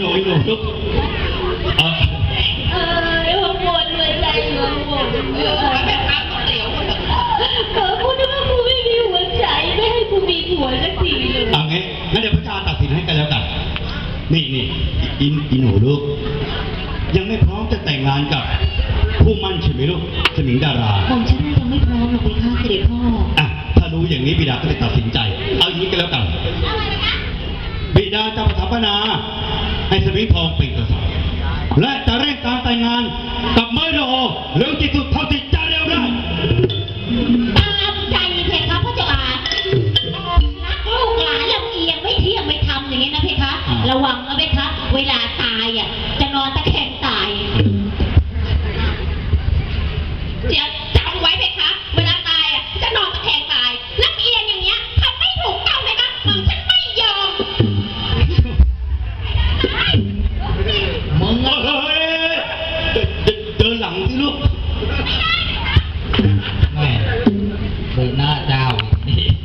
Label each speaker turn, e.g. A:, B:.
A: หนูหนูลูกเออ
B: เออเดี๋ยวผมปวดหัวใจอยู่ผมเออแม่ค้าก๋วยเตี๋ยวเออพูดว่ากูไม่มีหัวใจไม่ให้กูมีผัวสักทีเลย
A: เอางี้งั้นเดี๋ยวพระเจ้าตัดสินให้กันแล้วกัน นี่นี่อินอินหนูลูก ยังไม่พร้อมจะแต่งงานกับ ผู้มั่นใช่ไหมลูกสมิงดารา
B: ผมฉันยังไม่พร้อมหรอกพี่ข้าเสด็จพ่อ
A: อะถ้ารู้อย่างนี้บิดาก็เลยตัดสินใจ เอาอย่างนี้ก็แล้วกันบิดาจะประทับนาให้ สมิงทองเป็นกษัตริย์และจะเร่งการแต่งงานกับเมยโดเร็วที่สุดเท่าที่จะเร็วได้
B: ตามใจเพคะพ่อเจ้าอารักลูกหลานลำเอียงไม่เที่ยงไม่ทำอย่างนี้นะเพคะ
A: อ่า
B: ระวังนะเพคะ เวลาตายอะจะนอนตะแคงตายเดี๋ยว สิลูกแม่เปิ
A: ดหน้า
B: จ้า